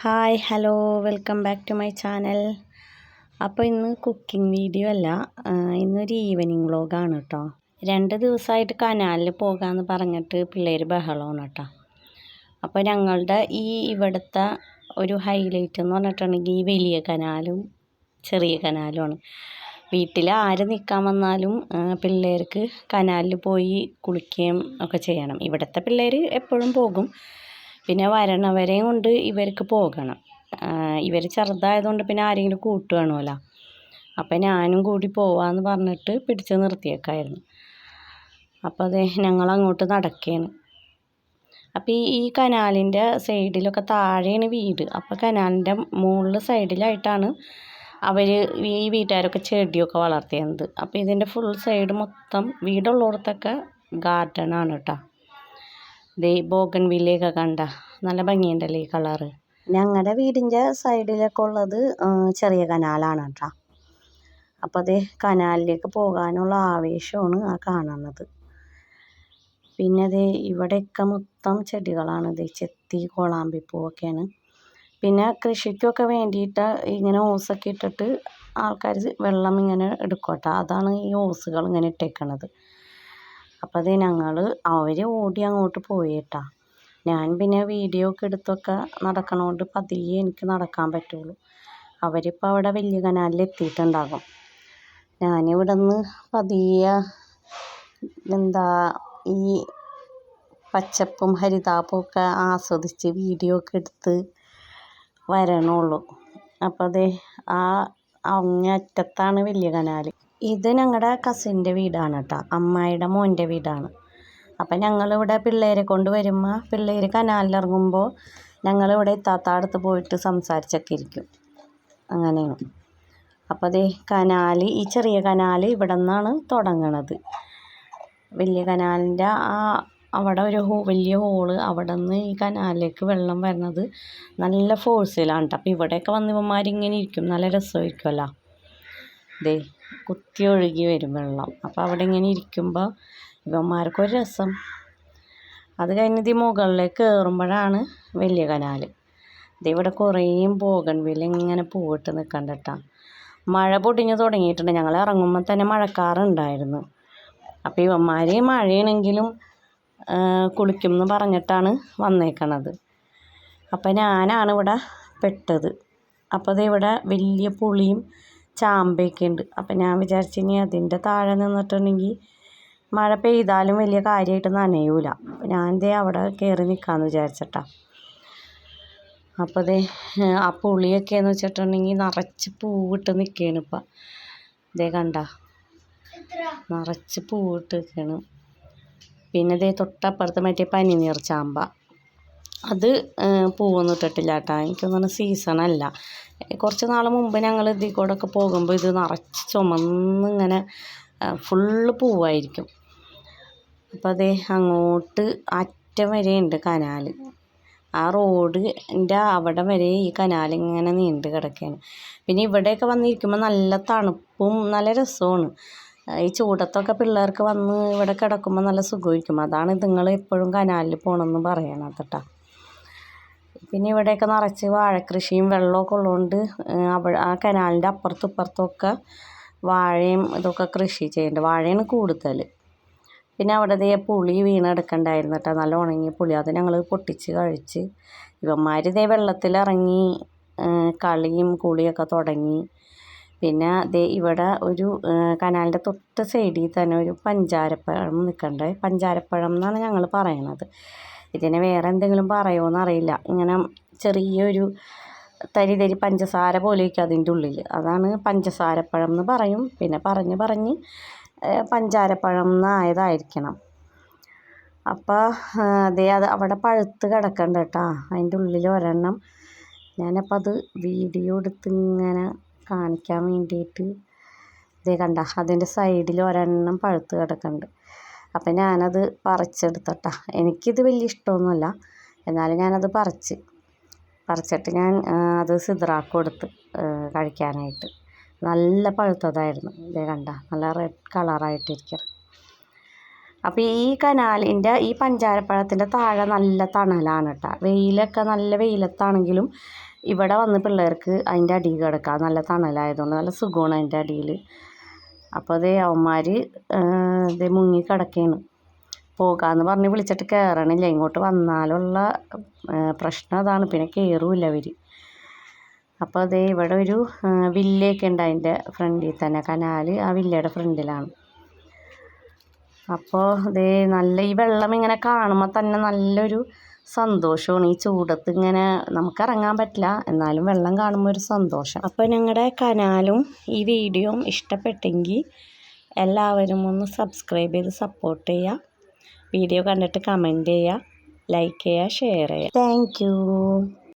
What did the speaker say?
Hi hello welcome back to my channel. അപ്പോൾ ഇന്ന് cooking video അല്ല ഇന്നൊരു ഈവനിങ് വ്ളോഗാണ് കേട്ടോ. രണ്ട് ദിവസമായിട്ട് കനാലിൽ പോകാമെന്ന് പറഞ്ഞിട്ട് പിള്ളേർ ബഹളമാണ് കേട്ടോ. അപ്പോൾ ഞങ്ങളുടെ ഈ ഇവിടുത്തെ ഒരു ഹൈലൈറ്റ് എന്ന് പറഞ്ഞിട്ടുണ്ടെങ്കിൽ ഈ വലിയ കനാലും ചെറിയ കനാലുമാണ്. വീട്ടിൽ ആര് നിൽക്കാൻ വന്നാലും പിള്ളേർക്ക് കനാലിൽ പോയി കുളിക്കുകയും ഒക്കെ ചെയ്യണം. ഇവിടുത്തെ പിള്ളേർ എപ്പോഴും പോകും. പിന്നെ വരണവരെയും കൊണ്ട് ഇവർക്ക് പോകണം. ഇവർ ചെറുതായതുകൊണ്ട് പിന്നെ ആരെങ്കിലും കൂട്ടുകയാണല്ലോ അപ്പം ഞാനും കൂടി പോവാമെന്ന് പറഞ്ഞിട്ട് പിടിച്ച് നിർത്തിയേക്കായിരുന്നു. അപ്പോൾ അതെ ഞങ്ങൾ അങ്ങോട്ട് അപ്പോൾ ഈ ഈ കനാലിന്റെ സൈഡിലൊക്കെ താഴെയാണ് വീട്. അപ്പോൾ കനാലിന്റെ മുകളിൽ സൈഡിലായിട്ടാണ് അവർ ഈ വീട്ടുകാരൊക്കെ ചെടിയൊക്കെ വളർത്തിയത് അപ്പോൾ ഇതിന്റെ ഫുൾ സൈഡ് മൊത്തം വീടുള്ളിടത്തൊക്കെ ഗാർഡനാണ് കേട്ടോ ദേ ബോഗൻ വില്ലയൊക്കെ കണ്ട. നല്ല ഭംഗിയുണ്ടല്ലേ ഈ കളറ്? ഞങ്ങളുടെ വീടിന്റെ സൈഡിലൊക്കെ ഉള്ളത് ചെറിയ കനാലാണ് കേട്ടോ. അപ്പോൾ അതേ കനാലിലേക്ക് പോകാനുള്ള ആവേശമാണ് ആ കാണുന്നത്. പിന്നെ അതേ ഇവിടെയൊക്കെ മൊത്തം ചെടികളാണ്. ദേ ചെത്തി കോളാമ്പിപ്പൂവൊക്കെയാണ് പിന്നെ കൃഷിക്കൊക്കെ വേണ്ടിയിട്ട് ഇങ്ങനെ ഓസൊക്കെ ഇട്ടിട്ട് ആൾക്കാർ വെള്ളം ഇങ്ങനെ എടുക്കും കേട്ടോ. അതാണ് ഈ ഓസുകൾ ഇങ്ങനെ ഇട്ടേക്കണത്. അപ്പോൾ അത് ഞങ്ങൾ അവർ ഓടി അങ്ങോട്ട് പോയി കേട്ടോ ഞാൻ പിന്നെ വീഡിയോ ഒക്കെ എടുത്തൊക്കെ നടക്കണോണ്ട് പതിയെ എനിക്ക് നടക്കാൻ പറ്റുള്ളൂ. അവരിപ്പോൾ അവിടെ വലിയ കനാലിൽ എത്തിയിട്ടുണ്ടാകും. ഞാനിവിടെ നിന്ന് പതിയെ എന്താ ഈ പച്ചപ്പും ഹരിതാപ്പും ഒക്കെ ആസ്വദിച്ച് വീഡിയോ ഒക്കെ എടുത്ത് വരണുള്ളൂ. അപ്പോൾ അതെ ആ അങ്ങറ്റത്താണ് വലിയ കനാല്. ഇത് ഞങ്ങളുടെ കസിന്റെ വീടാണ് കേട്ടോ അമ്മായിയുടെ മോന്റെ വീടാണ്. അപ്പം ഞങ്ങളിവിടെ പിള്ളേരെ കൊണ്ട് വരുമ്പോൾ പിള്ളേർ കനാലിലിറങ്ങുമ്പോൾ ഞങ്ങളിവിടെ ഇത്താത്താടത്ത് പോയിട്ട് സംസാരിച്ചൊക്കെ ഇരിക്കും. അങ്ങനെയാണ്. അപ്പോൾ അതേ കനാൽ ഈ ചെറിയ കനാൽ ഇവിടെ നിന്നാണ് തുടങ്ങണത്. വലിയ കനാലിന്റെ ആ അവിടെ ഒരു ഹോ വലിയ ഹോൾ അവിടെ നിന്ന് ഈ കനാലിലേക്ക് വെള്ളം വരുന്നത് നല്ല ഫോഴ്സിലാണ് കേട്ടോ അപ്പോൾ ഇവിടെയൊക്കെ വന്ന് ഇവന്മാരിങ്ങനെ ഇരിക്കും. നല്ല രസമായിരിക്കുമല്ലോ ദേ കുത്തി ഒഴുകി വരും വെള്ളം. അപ്പോൾ അവിടെ ഇങ്ങനെ ഇരിക്കുമ്പോൾ ഇവന്മാർക്കൊരു രസം. അത് കഴിഞ്ഞിട്ട് ഈ മുകളിലേക്ക് കയറുമ്പോഴാണ് വലിയ കനാൽ ഇതിവിടെ കുറേയും വില ഇങ്ങനെ പൂവിട്ട് നിൽക്കണ്ട കേട്ടോ മഴ പൊടിഞ്ഞു തുടങ്ങിയിട്ടുണ്ട്. ഞങ്ങൾ ഇറങ്ങുമ്പോൾ തന്നെ മഴക്കാറുണ്ടായിരുന്നു അപ്പോൾ ഇവന്മാർ മഴയാണെങ്കിലും കുളിക്കും എന്ന് പറഞ്ഞിട്ടാണ് വന്നേക്കണത്. അപ്പോൾ ഞാനാണ് ഇവിടെ പെട്ടത്. അപ്പോൾ ഇവിടെ വലിയ പുളിയും ചാമ്പയൊക്കെ ഉണ്ട് അപ്പം ഞാൻ വിചാരിച്ചു ഇനി അതിന്റെ താഴെ നിന്നിട്ടുണ്ടെങ്കിൽ മഴ പെയ്താലും വലിയ കാര്യമായിട്ട് നനയൂല. അപ്പം ഞാൻ ദേ അവിടെ കയറി നിൽക്കാമെന്ന് വിചാരിച്ചിട്ടാ. അപ്പോൾ ദേ ആ പുളിയൊക്കെ എന്ന് വെച്ചിട്ടുണ്ടെങ്കിൽ നിറച്ച് പൂവിട്ട് നിൽക്കുകയാണ് ഇപ്പം. ദേ കണ്ട നിറച്ച് പൂവിട്ട് നിൽക്കുകയാണ്. പിന്നെ ദേ തൊട്ടപ്പുറത്ത് മറ്റേ പനിനീർ ചാമ്പ. അത് പൂവൊന്നും ഇട്ടിട്ടില്ല കേട്ടോ. എനിക്ക് തോന്നുന്നു സീസണല്ല കുറച്ച് നാൾ മുമ്പ് ഞങ്ങൾ ഇതിൽ കൂടെ ഒക്കെ പോകുമ്പോൾ ഇത് നിറച്ച് ചുമന്നിങ്ങനെ ഫുള്ള് പൂവായിരിക്കും. അപ്പോൾ അതേ അങ്ങോട്ട് അറ്റം വരെ ഉണ്ട് കനാൽ. ആ റോഡിന്റെ അവിടെ വരെ ഈ കനാൽ ഇങ്ങനെ നീണ്ട് കിടക്കുകയാണ്. പിന്നെ ഇവിടെയൊക്കെ വന്നിരിക്കുമ്പോൾ നല്ല തണുപ്പും നല്ല രസമാണ്. ഈ ചൂടത്തൊക്കെ പിള്ളേർക്ക് വന്ന് ഇവിടെ കിടക്കുമ്പോൾ നല്ല സുഖമായിരിക്കും. അതാണ് നിങ്ങൾ എപ്പോഴും കനാലിൽ പോകണമെന്ന് പറയണത് കേട്ടോ. പിന്നെ ഇവിടെയൊക്കെ നിറച്ച് വാഴക്കൃഷിയും വെള്ളമൊക്കെ ഉള്ളതുകൊണ്ട് അവിടെ ആ കനാലിന്റെ അപ്പുറത്തും ഇപ്പുറത്തുമൊക്കെ വാഴയും ഇതൊക്കെ കൃഷി ചെയ്യുന്നുണ്ട്. വാഴയാണ് കൂടുതൽ. പിന്നെ അവിടെ ദേ പുളി വീണെടുക്കണ്ടായിരുന്നു കേട്ടോ. നല്ല ഉണങ്ങിയ പുളി. അത് ഞങ്ങൾ പൊട്ടിച്ച് കഴിച്ച് ഇവന്മാർ ഇതേ വെള്ളത്തിലിറങ്ങി കളിയും കുളിയൊക്കെ തുടങ്ങി. പിന്നെ ദേ ഇവിടെ ഒരു കനാലിന്റെ തൊട്ട് സൈഡിൽ തന്നെ ഒരു പഞ്ചാരപ്പഴം നിൽക്കണ്ടേ? പഞ്ചാരപ്പഴം എന്നാണ് ഞങ്ങൾ പറയണത്. ഇതിന് വേറെ എന്തെങ്കിലും പറയുമോ അറിയില്ല. ഇങ്ങനെ ചെറിയൊരു തരി തരി പഞ്ചസാര പോലെയൊക്കെ അതിന്റെ ഉള്ളിൽ അതാണ് പഞ്ചസാരപ്പഴം എന്ന് പറയും. പിന്നെ പറഞ്ഞ് പറഞ്ഞ് പഞ്ചാരപ്പഴം എന്നായതായിരിക്കണം. അപ്പോൾ അതേ അത് അവിടെ പഴുത്ത് കിടക്കണ്ട കേട്ടോ. അതിന്റെ ഉള്ളിൽ ഒരെണ്ണം ഞാനപ്പോൾ അത് വീഡിയോ എടുത്ത് ഇങ്ങനെ കാണിക്കാൻ വേണ്ടിയിട്ട് ഇതേ കണ്ട അതിന്റെ സൈഡിൽ ഒരെണ്ണം പഴുത്ത് കിടക്കുന്നുണ്ട് അപ്പം ഞാനത് പറിച്ചെടുത്തട്ടാ. എനിക്കിത് വലിയ ഇഷ്ടമൊന്നുമല്ല. എന്നാലും ഞാനത് പറിച്ച്. പറിച്ചിട്ട് ഞാൻ അത് സിദ്രാക്ക് കൊടുത്ത് കഴിക്കാനായിട്ട്. നല്ല പഴുത്തതായിരുന്നു. ഇതേ കണ്ട നല്ല റെഡ് കളറായിട്ടിരിക്കുക അപ്പോൾ ഈ കനാലിന്റെ ഈ പഞ്ചാരപ്പഴത്തിന്റെ താഴെ നല്ല തണലാണ് കേട്ടോ വെയിലൊക്കെ നല്ല വെയിലത്താണെങ്കിലും ഇവിടെ വന്ന് പിള്ളേർക്ക് അതിന്റെ അടിയിൽ കിടക്കാം. നല്ല തണലായതുകൊണ്ട് നല്ല സുഖമാണ് അതിന്റെ അടിയിൽ. അപ്പോൾ അതേ അവന്മാർ ഇത് മുങ്ങി കിടക്കുകയാണ് പോകാമെന്ന് പറഞ്ഞ് വിളിച്ചിട്ട് കയറണില്ല ഇങ്ങോട്ട് വന്നാലുള്ള പ്രശ്നം അതാണ്. പിന്നെ കയറുമില്ല അവർ അപ്പോൾ അതേ ഇവിടെ ഒരു വില്ലയൊക്കെ ഉണ്ട് അതിന്റെ ഫ്രണ്ടിൽ തന്നെ. കനാൽ ആ വില്ലയുടെ ഫ്രണ്ടിലാണ്. അപ്പോൾ ദേ നല്ല ഈ വെള്ളം ഇങ്ങനെ കാണുമ്പോൾ തന്നെ നല്ലൊരു സന്തോഷമാണ് ഈ ചൂടത്ത് ഇങ്ങനെ നമുക്ക് ഇറങ്ങാൻ പറ്റില്ല. എന്നാലും വെള്ളം കാണുമ്പോൾ ഒരു സന്തോഷം. അപ്പോൾ ഞങ്ങളുടെ കനാലും ഈ വീഡിയോയും ഇഷ്ടപ്പെട്ടെങ്കിൽ എല്ലാവരും ഒന്ന് സബ്സ്ക്രൈബ് ചെയ്ത് സപ്പോർട്ട് ചെയ്യുക. വീഡിയോ കണ്ടിട്ട് കമന്റ് ചെയ്യുക. ലൈക്ക് ചെയ്യുക ഷെയർ ചെയ്യുക. താങ്ക്